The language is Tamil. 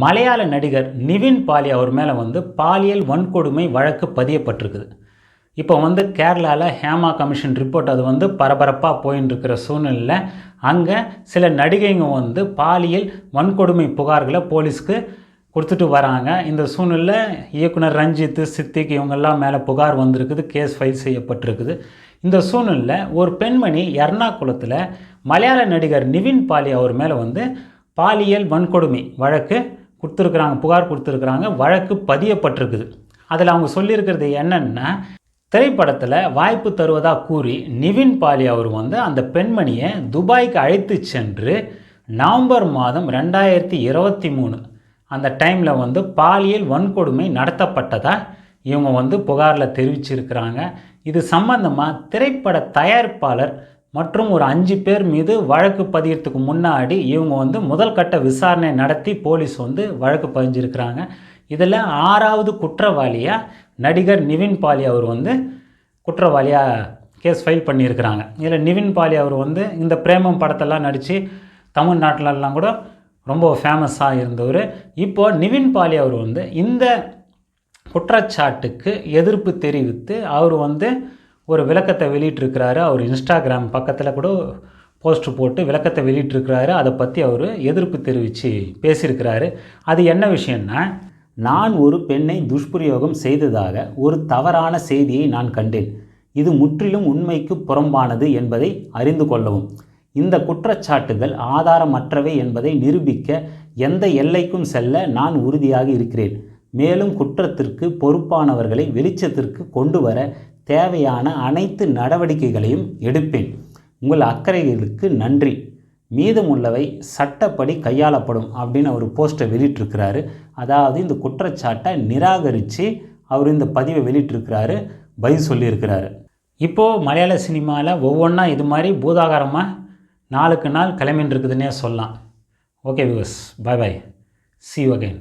மலையாள நடிகர் நிவின் பாலி அவர் மேலே வந்து பாலியல் வன்கொடுமை வழக்கு பதியப்பட்டிருக்குது. இப்போ வந்து கேரளாவில் ஹேமா கமிஷன் ரிப்போர்ட் அது வந்து பரபரப்பாக போயின்னு இருக்கிற சூழ்நிலையில் அங்கே சில நடிகைங்க வந்து பாலியல் வன்கொடுமை புகார்களை போலீஸ்க்கு கொடுத்துட்டு வராங்க. இந்த சூழ்நிலையில் இயக்குனர் ரஞ்சித் சித்திக் இவங்கெல்லாம் மேலே புகார் வந்திருக்குது கேஸ் ஃபைல் செய்யப்பட்டிருக்குது. இந்த சூழ்நிலையில் ஒரு பெண்மணி எர்ணாகுளத்தில் மலையாள நடிகர் நிவின் பாலி அவர் மேலே வந்து பாலியல் வன்கொடுமை வழக்கு கொடுத்துருக்குறாங்க புகார் கொடுத்துருக்குறாங்க வழக்கு பதியப்பட்டிருக்குது. அதில் அவங்க சொல்லியிருக்கிறது என்னென்னா திரைப்படத்தில் வாய்ப்பு தருவதாக கூறி நிவின் பாலி அவர் வந்து அந்த பெண்மணியை துபாய்க்கு அழைத்து சென்று நவம்பர் மாதம் ரெண்டாயிரத்தி இருபத்தி மூணு அந்த டைமில் வந்து பாலியல் வன்கொடுமை நடத்தப்பட்டதாக இவங்க வந்து புகாரில் தெரிவிச்சிருக்கிறாங்க. இது சம்பந்தமாக திரைப்பட தயாரிப்பாளர் மற்றும் ஒரு அஞ்சு பேர் மீது வழக்கு பதியறதுக்கு முன்னாடி இவங்க வந்து முதல் கட்ட விசாரணை நடத்தி போலீஸ் வந்து வழக்கு பதிஞ்சிருக்கிறாங்க. இதில் ஆறாவது குற்றவாளியாக நடிகர் நிவின் பாலி அவர் வந்து குற்றவாளியாக கேஸ் ஃபைல் பண்ணியிருக்கிறாங்க. இதில் நிவின் பாலி அவர் வந்து இந்த பிரேமம் படத்தெல்லாம் நடித்து தமிழ்நாட்டிலலாம் கூட ரொம்ப ஃபேமஸாக இருந்தவர். இப்போது நிவின் பாலி அவர் வந்து இந்த குற்றச்சாட்டுக்கு எதிர்ப்பு தெரிவித்து அவர் வந்து ஒரு விளக்கத்தை வெளியிட்டிருக்கிறாரு. அவர் இன்ஸ்டாகிராம் பக்கத்தில் கூட போஸ்ட் போட்டு விளக்கத்தை வெளியிட்டிருக்கிறாரு. அதை பற்றி அவர் எதிர்ப்பு தெரிவித்து பேசியிருக்கிறாரு. அது என்ன விஷயம்னா நான் ஒரு பெண்ணை துஷ்பிரயோகம் செய்ததாக ஒரு தவறான செய்தியை நான் கண்டேன். இது முற்றிலும் உண்மைக்கு புறம்பானது என்பதை அறிந்து கொள்ளவும். இந்த குற்றச்சாட்டுகள் ஆதாரமற்றவை என்பதை நிரூபிக்க எந்த எல்லைக்கும் செல்ல நான் உறுதியாக இருக்கிறேன். மேலும் குற்றத்திற்கு பொறுப்பானவர்களை வெளிச்சத்திற்கு கொண்டு வர தேவையான அனைத்து நடவடிக்கைகளையும் எடுப்பேன். உங்கள் அக்கறைகளுக்கு நன்றி. மீதமுள்ளவை சட்டப்படி கையாளப்படும் அப்படின்னு அவர் போஸ்ட்டை வெளியிட்டிருக்கிறாரு. அதாவது இந்த குற்றச்சாட்டை நிராகரித்து அவர் இந்த பதிவை வெளியிட்டிருக்கிறாரு பதில் சொல்லியிருக்கிறாரு. இப்போது மலையாள சினிமாவில் ஒவ்வொன்றா இது மாதிரி பூதாகாரமாக நாளுக்கு நாள் கிளம்பின்னு இருக்குதுன்னே சொல்லலாம். Okay viewers bye bye see again